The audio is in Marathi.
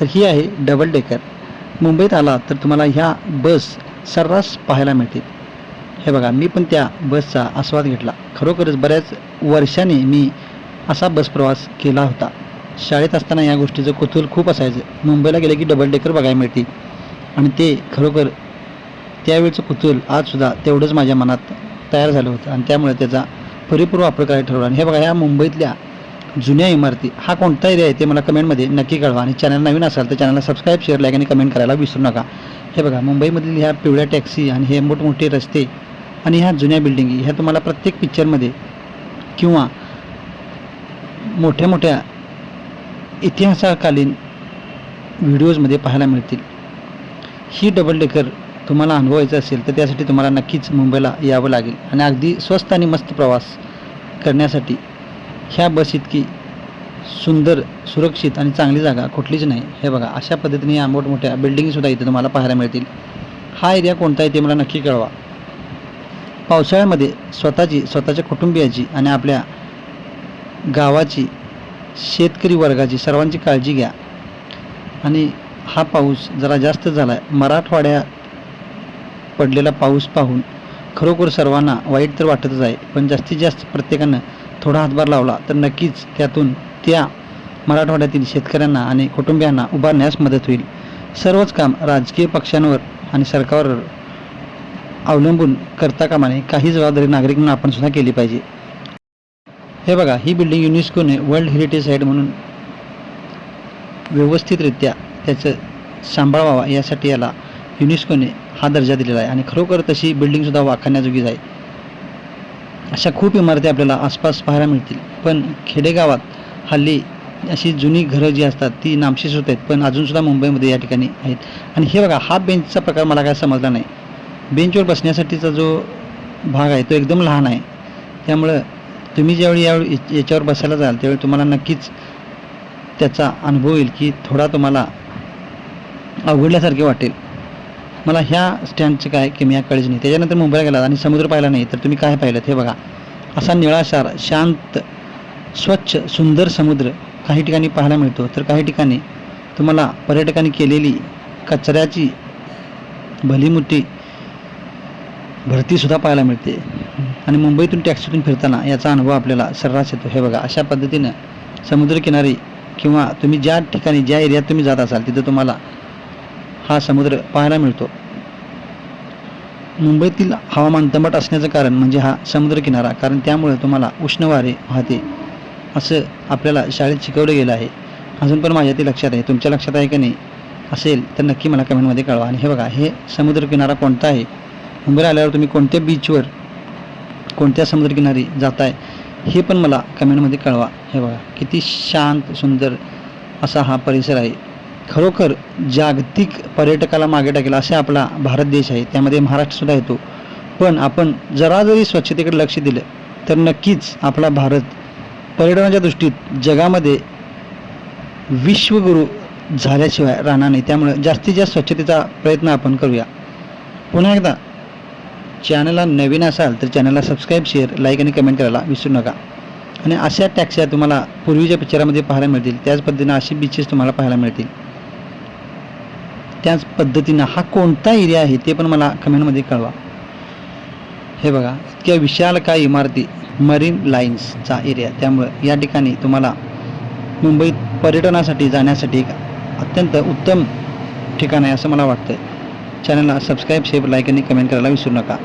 तर ही आहे डबल डेकर मुंबईत आला तर तुम्हाला ह्या बस सर्रास पाहायला मिळतील. हे बघा मी पण त्या बसचा आस्वाद घेतला. खरोखरच बऱ्याच वर्षाने मी असा बस प्रवास केला होता. शाळेत असताना या गोष्टीचं कुतूहल खूप असायचं. मुंबईला गेलं की डबल डेकर बघायला मिळते आणि ते खरोखर त्यावेळचं कुतूहल आजसुद्धा तेवढंच माझ्या मनात तयार झालं होतं. आणि त्यामुळे त्याचा परिपूर्ण वापर करायला ठरवला. आणि हे बघा ह्या मुंबईतल्या जुन्या इमारती हा कोणता एरिया आहे ते मला कमेंटमध्ये नक्की कळवा. आणि चॅनल नवीन असाल तर चॅनलला सबस्क्राईब शेअर लाईक आणि कमेंट करायला विसरू नका. हे बघा मुंबईमधील ह्या पिवळ्या टॅक्सी आणि हे मोठमोठे रस्ते आणि ह्या जुन्या बिल्डिंगी ह्या तुम्हाला प्रत्येक पिक्चरमध्ये किंवा मोठ्या मोठ्या इतिहासाकालीन व्हिडिओजमध्ये पाहायला मिळतील. ही डबल डेकर तुम्हाला अनुभवायचं असेल तर त्यासाठी तुम्हाला नक्कीच मुंबईला यावं लागेल. आणि अगदी स्वस्त आणि मस्त प्रवास करण्यासाठी ह्या बस इतकी सुंदर सुरक्षित आणि चांगली जागा कुठलीच नाही. हे बघा अशा पद्धतीने या मोठमोठ्या बिल्डिंगसुद्धा इथे तुम्हाला पाहायला मिळतील. हा एरिया कोणता आहे ते मला नक्की कळवा. पावसाळ्यामध्ये स्वतःची स्वतःच्या कुटुंबियाची आणि आपल्या गावाची शेतकरी वर्गाची सर्वांची काळजी घ्या. आणि हा पाऊस जरा जास्त झाला आहे मराठवाड्यात पडलेला पाऊस पाहून खरोखर सर्वांना वाईट तर वाटतच आहे पण जास्तीत जास्त प्रत्येकानं थोडा हातभार लावला तर नक्कीच त्यातून त्या मराठवाड्यातील शेतकऱ्यांना आणि कुटुंबियांना उभारण्यास मदत होईल. सर्वच काम राजकीय पक्षांवर आणि सरकारवर अवलंबून करता कामाने काही जबाबदारी नागरिक म्हणून आपण सुद्धा केली पाहिजे. हे बघा ही बिल्डिंग युनेस्कोने वर्ल्ड हेरिटेज साईट म्हणून व्यवस्थितरित्या त्याचं सांभाळ व्हावा यासाठी याला युनेस्कोने हा दर्जा दिलेला आहे आणि खरोखर तशी बिल्डिंगसुद्धा वाखाण्याजोगीच आहे. अशा खूप इमारती आपल्याला आसपास पाहायला मिळतील. पण खेडेगावात हल्ली अशी जुनी घरं जी असतात ती नामशेष होत आहेत. पण अजूनसुद्धा मुंबईमध्ये या ठिकाणी आहेत. आणि हे बघा हा बेंचचा प्रकार मला काय समजला नाही. बेंचवर बसण्यासाठीचा जो भाग आहे तो एकदम लहान आहे. त्यामुळं तुम्ही ज्यावेळी यावेळी याच्यावर बसायला जाल त्यावेळी तुम्हाला नक्कीच त्याचा अनुभव येईल की थोडा तुम्हाला अवघडल्यासारखे वाटेल. मला ह्या स्टँडचं काय किमिया कळीच नाही त्याच्यानंतर मुंबईला गेलात आणि समुद्र पाहिला नाही तर तुम्ही काय पाहिलं हे बघा. असा निळाशार शांत स्वच्छ सुंदर समुद्र काही ठिकाणी पाहायला मिळतो. तर काही ठिकाणी तुम्हाला पर्यटकांनी केलेली कचऱ्याची भलीमुठी भरतीसुद्धा पाहायला मिळते. आणि मुंबईतून टॅक्सीतून फिरताना याचा अनुभव आपल्याला सर्रास येतो. हे बघा अशा पद्धतीनं समुद्रकिनारी किंवा तुम्ही ज्या ठिकाणी ज्या एरियात तुम्ही जात असाल तिथं तुम्हाला हा समुद्र पाहायला मिळतो. मुंबईतील हवामान दमट असण्याचं कारण म्हणजे हा समुद्रकिनारा कारण त्यामुळे तुम्हाला उष्ण वारे वाहते असं आपल्याला शाळेत शिकवलं गेलं आहे. अजून पण माझ्या ते लक्षात आहे. तुमच्या लक्षात आहे का नाही? असेल तर नक्की मला कमेंटमध्ये कळवा. आणि हे बघा हे समुद्रकिनारा कोणता आहे? मुंबईला आल्यावर तुम्ही कोणत्या बीचवर कोणत्या समुद्रकिनारी जाताय हे पण मला कमेंटमध्ये कळवा. हे बघा किती शांत सुंदर असा हा परिसर आहे. खरोखर जागतिक पर्यटकाला मागे टाकेल असा आपला भारत देश आहे. त्यामध्ये महाराष्ट्रसुद्धा येतो. पण आपण जरा जरी स्वच्छतेकडे लक्ष दिलं तर नक्कीच आपला भारत पर्यटनाच्या दृष्टीत जगामध्ये विश्वगुरू झाल्याशिवाय राहणार नाही. त्यामुळे जास्तीत जास्त स्वच्छतेचा प्रयत्न आपण करूया. पुन्हा एकदा चॅनलला नवीन असाल तर चॅनलला सबस्क्राईब शेअर लाईक आणि कमेंट करायला विसरू नका. आणि अशा टॅक्स्या तुम्हाला पूर्वीच्या पिक्चरामध्ये पाहायला मिळतील. त्याच पद्धतीनं अशी बीचेस तुम्हाला पाहायला मिळतील. त्याच पद्धतीनं हा कोणता एरिया आहे ते पण मला कमेंटमध्ये कळवा. हे बघा इतक्या विशाल काय इमारती मरीन लाईन्सचा एरिया त्यामुळं या ठिकाणी तुम्हाला मुंबईत पर्यटनासाठी जाण्यासाठी एक अत्यंत उत्तम ठिकाण आहे असं मला वाटतं चॅनलला सबस्क्राईब शेअर लाईक आणि कमेंट करायला विसरू नका.